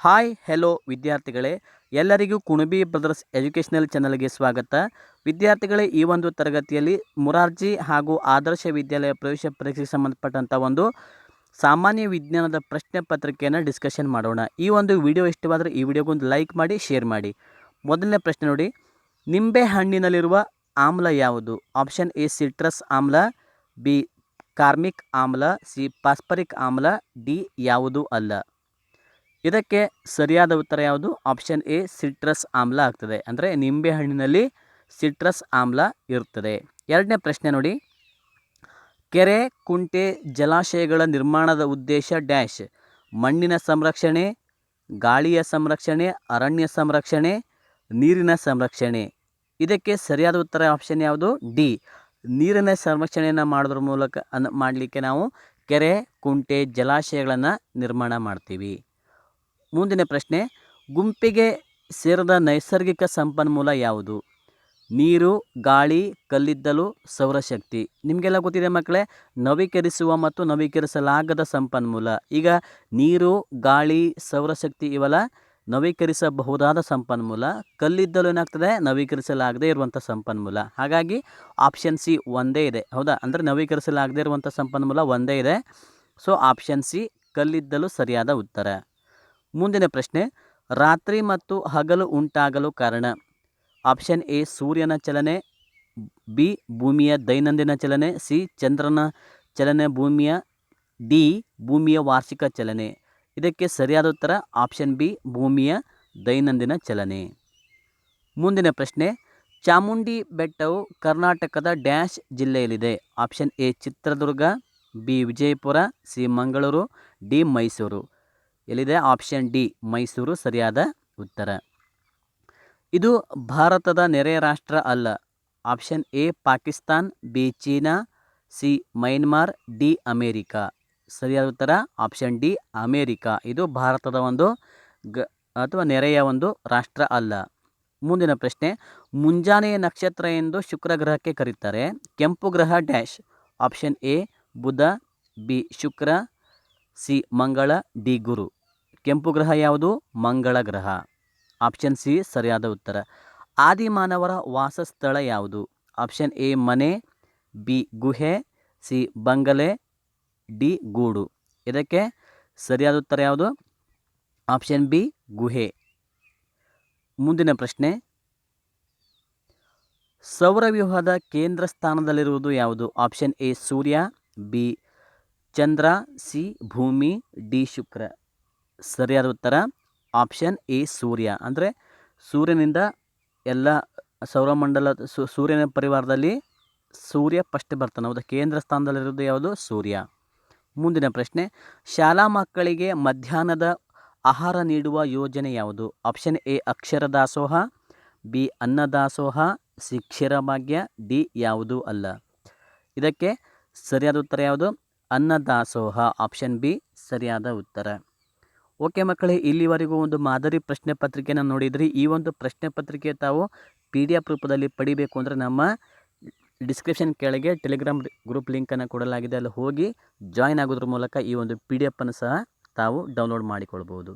Hi, hello ವಿದ್ಯಾರ್ಥಿಗಳೇ, ಎಲ್ಲರಿಗೂ Kunbi brothers educational ಚಾನಲ್ಗೆ ಸ್ವಾಗತ. ವಿದ್ಯಾರ್ಥಿಗಳೇ, ಈ ಒಂದು ತರಗತಿಯಲ್ಲಿ ಮುರಾರ್ಜಿ ಹಾಗೂ ಆದರ್ಶ ವಿದ್ಯಾಲಯ ಪ್ರವೇಶ ಪರೀಕ್ಷೆಗೆ ಸಂಬಂಧಪಟ್ಟಂಥ ಒಂದು ಸಾಮಾನ್ಯ ವಿಜ್ಞಾನದ ಪ್ರಶ್ನೆ ಪತ್ರಿಕೆಯನ್ನು ಡಿಸ್ಕಷನ್ ಮಾಡೋಣ. ಈ ಒಂದು ವಿಡಿಯೋ ಇಷ್ಟವಾದರೆ ಈ ವಿಡಿಯೋಗೊಂದು ಲೈಕ್ ಮಾಡಿ ಶೇರ್ ಮಾಡಿ. ಮೊದಲನೇ ಪ್ರಶ್ನೆ ನೋಡಿ. ನಿಂಬೆ ಹಣ್ಣಿನಲ್ಲಿರುವ ಆಮ್ಲ ಯಾವುದು? ಆಪ್ಷನ್ ಎ ಸಿಟ್ರಸ್ ಆಮ್ಲ ಬಿ ಕಾರ್ಮಿಕ್ ಆಮ್ಲ ಸಿ ಪಾಸ್ಪರಿಕ್ ಆಮ್ಲ ಡಿ ಯಾವುದು ಅಲ್ಲ. ಇದಕ್ಕೆ ಸರಿಯಾದ ಉತ್ತರ ಯಾವುದು? ಆಪ್ಷನ್ ಎ ಸಿಟ್ರಸ್ ಆಮ್ಲ ಆಗ್ತದೆ. ಅಂದರೆ ನಿಂಬೆ ಹಣ್ಣಿನಲ್ಲಿ ಸಿಟ್ರಸ್ ಆಮ್ಲ ಇರ್ತದೆ. ಎರಡನೇ ಪ್ರಶ್ನೆ ನೋಡಿ. ಕೆರೆ, ಕುಂಟೆ, ಜಲಾಶಯಗಳ ನಿರ್ಮಾಣದ ಉದ್ದೇಶ ಡ್ಯಾಶ್. ಮಣ್ಣಿನ ಸಂರಕ್ಷಣೆ, ಗಾಳಿಯ ಸಂರಕ್ಷಣೆ, ಅರಣ್ಯ ಸಂರಕ್ಷಣೆ, ನೀರಿನ ಸಂರಕ್ಷಣೆ. ಇದಕ್ಕೆ ಸರಿಯಾದ ಉತ್ತರ ಆಪ್ಷನ್ ಯಾವುದು? ಡಿ ನೀರಿನ ಸಂರಕ್ಷಣೆಯನ್ನು ಮಾಡೋದ್ರ ಮೂಲಕ ಮಾಡಲಿಕ್ಕೆ ನಾವು ಕೆರೆ, ಕುಂಟೆ, ಜಲಾಶಯಗಳನ್ನು ನಿರ್ಮಾಣ ಮಾಡ್ತೀವಿ. ಮುಂದಿನ ಪ್ರಶ್ನೆ, ಗುಂಪಿಗೆ ಸೇರದ ನೈಸರ್ಗಿಕ ಸಂಪನ್ಮೂಲ ಯಾವುದು? ನೀರು, ಗಾಳಿ, ಕಲ್ಲಿದ್ದಲು, ಸೌರಶಕ್ತಿ. ನಿಮಗೆಲ್ಲ ಗೊತ್ತಿದೆ ಮಕ್ಕಳೇ, ನವೀಕರಿಸುವ ಮತ್ತು ನವೀಕರಿಸಲಾಗದ ಸಂಪನ್ಮೂಲ. ಈಗ ನೀರು, ಗಾಳಿ, ಸೌರಶಕ್ತಿ ಇವೆಲ್ಲ ನವೀಕರಿಸಬಹುದಾದ ಸಂಪನ್ಮೂಲ. ಕಲ್ಲಿದ್ದಲು ಏನಾಗ್ತದೆ? ನವೀಕರಿಸಲಾಗದೇ ಇರುವಂಥ ಸಂಪನ್ಮೂಲ. ಹಾಗಾಗಿ ಆಪ್ಷನ್ ಸಿ ಒಂದೇ ಇದೆ. ಹೌದಾ? ಅಂದರೆ ನವೀಕರಿಸಲಾಗದೇ ಇರುವಂಥ ಸಂಪನ್ಮೂಲ ಒಂದೇ ಇದೆ. ಸೊ ಆಪ್ಷನ್ ಸಿ ಕಲ್ಲಿದ್ದಲು ಸರಿಯಾದ ಉತ್ತರ. ಮುಂದಿನ ಪ್ರಶ್ನೆ, ರಾತ್ರಿ ಮತ್ತು ಹಗಲು ಉಂಟಾಗಲು ಕಾರಣ. ಆಪ್ಷನ್ ಎ, ಸೂರ್ಯನ ಚಲನೆ, ಬಿ, ಭೂಮಿಯ ದೈನಂದಿನ ಚಲನೆ, ಸಿ, ಚಂದ್ರನ ಚಲನೆ ಭೂಮಿಯ, ಡಿ, ಭೂಮಿಯ ವಾರ್ಷಿಕ ಚಲನೆ. ಇದಕ್ಕೆ ಸರಿಯಾದ ಉತ್ತರ ಆಪ್ಷನ್ ಬಿ, ಭೂಮಿಯ ದೈನಂದಿನ ಚಲನೆ. ಮುಂದಿನ ಪ್ರಶ್ನೆ, ಚಾಮುಂಡಿ ಬೆಟ್ಟವು ಕರ್ನಾಟಕದ dash ಜಿಲ್ಲೆಯಲ್ಲಿದೆ. Option A, Chitradurga, B, Vijayapura, C, Mangaluru, D, Mysuru. ಎಲ್ಲಿದೆ? Option D Mysuru. ಸರಿಯಾದ ಉತ್ತರ. ಇದು ಭಾರತದ ನೆರೆ ರಾಷ್ಟ್ರ ಅಲ್ಲ. Option A Pakistan. B China. C Myanmar D America. ಸರಿಯಾದ ಉತ್ತರ? Option D America. ಇದು ಭಾರತದ ಒಂದು ಗ, ಅಥವಾ ನೆರೆಯ ಒಂದು ರಾಷ್ಟ್ರ ಅಲ್ಲ. ಮುಂದಿನ ಪ್ರಶ್ನೆ, ಮುಂಜಾನೆಯ ನಕ್ಷತ್ರ ಎಂದು ಶುಕ್ರ ಗ್ರಹಕ್ಕೆ ಕರೀತಾರೆ. ಕೆಂಪು ಗ್ರಹ ಡ್ಯಾಶ್. ಆಪ್ಷನ್ ಎ ಬುಧ. ಬಿ ಶುಕ್ರ. ಸಿ ಮಂಗಳ. ಡಿ ಗುರು. ಕೆಂಪು ಗ್ರಹ ಯಾವುದು? ಮಂಗಳ ಗ್ರಹ. ಆಪ್ಷನ್ ಸಿ, ಸರಿಯಾದ ಉತ್ತರ. ಆದಿಮಾನವರ ವಾಸಸ್ಥಳ ಯಾವುದು? ಆಪ್ಷನ್ ಎ, ಮನೆ, ಬಿ, ಗುಹೆ, ಸಿ, ಬಂಗಲೆ, ಡಿ, ಗೂಡು. ಇದಕ್ಕೆ ಸರಿಯಾದ ಉತ್ತರ ಯಾವುದು? ಆಪ್ಷನ್ ಬಿ, ಗುಹೆ. ಮುಂದಿನ ಪ್ರಶ್ನೆ. ಸೌರವ್ಯೂಹದ ಕೇಂದ್ರ ಸ್ಥಾನದಲ್ಲಿರುವುದು ಯಾವುದು? ಆಪ್ಷನ್ ಎ, ಸೂರ್ಯ, ಬಿ, ಚಂದ್ರ, ಸಿ, ಭೂಮಿ, ಡಿ, ಶುಕ್ರ. ಸರಿಯಾದ ಉತ್ತರ ಆಪ್ಷನ್ ಎ, ಸೂರ್ಯ. ಅಂದರೆ ಸೂರ್ಯನಿಂದ ಎಲ್ಲ ಸೌರಮಂಡಲ ಸೂರ್ಯನ ಪರಿವಾರದಲ್ಲಿ ಸೂರ್ಯ ಫಸ್ಟ್ ಬರ್ತಾನೆ. ಹೌದಾ? ಕೇಂದ್ರ ಸ್ಥಾನದಲ್ಲಿರೋದು ಯಾವುದು? ಸೂರ್ಯ. ಮುಂದಿನ ಪ್ರಶ್ನೆ, ಶಾಲಾ ಮಕ್ಕಳಿಗೆ ಮಧ್ಯಾಹ್ನದ ಆಹಾರ ನೀಡುವ ಯೋಜನೆ ಯಾವುದು? ಆಪ್ಷನ್ ಎ, ಅಕ್ಷರ ದಾಸೋಹ, ಬಿ ಅನ್ನದಾಸೋಹ ಶಿಕ್ಷರ ಭಾಗ್ಯ, ಡಿ, ಯಾವುದು ಅಲ್ಲ. ಇದಕ್ಕೆ ಸರಿಯಾದ ಉತ್ತರ ಯಾವುದು? ಅನ್ನದಾಸೋಹ ಆಪ್ಷನ್ ಬಿ, ಸರಿಯಾದ ಉತ್ತರ. ಓಕೆ ಮಕ್ಕಳೇ, ಇಲ್ಲಿವರೆಗೂ ಒಂದು ಮಾದರಿ ಪ್ರಶ್ನೆ ಪತ್ರಿಕೆಯನ್ನು ನೋಡಿದ್ರಿ. ಈ ಒಂದು ಪ್ರಶ್ನೆ ಪತ್ರಿಕೆ ತಾವು ಪಿ ಡಿ ಎಫ್ ರೂಪದಲ್ಲಿ ಪಡಿಬೇಕು ಅಂದರೆ ನಮ್ಮ ಡಿಸ್ಕ್ರಿಪ್ಷನ್ ಕೆಳಗೆ ಟೆಲಿಗ್ರಾಮ್ ಗ್ರೂಪ್ ಲಿಂಕನ್ನು ಕೊಡಲಾಗಿದೆ. ಅಲ್ಲಿ ಹೋಗಿ ಜಾಯ್ನ್ ಆಗೋದ್ರ ಮೂಲಕ ಈ ಒಂದು ಪಿ ಡಿ ಎಫನ್ನು ಸಹ ತಾವು ಡೌನ್ಲೋಡ್ ಮಾಡಿಕೊಳ್ಬೋದು.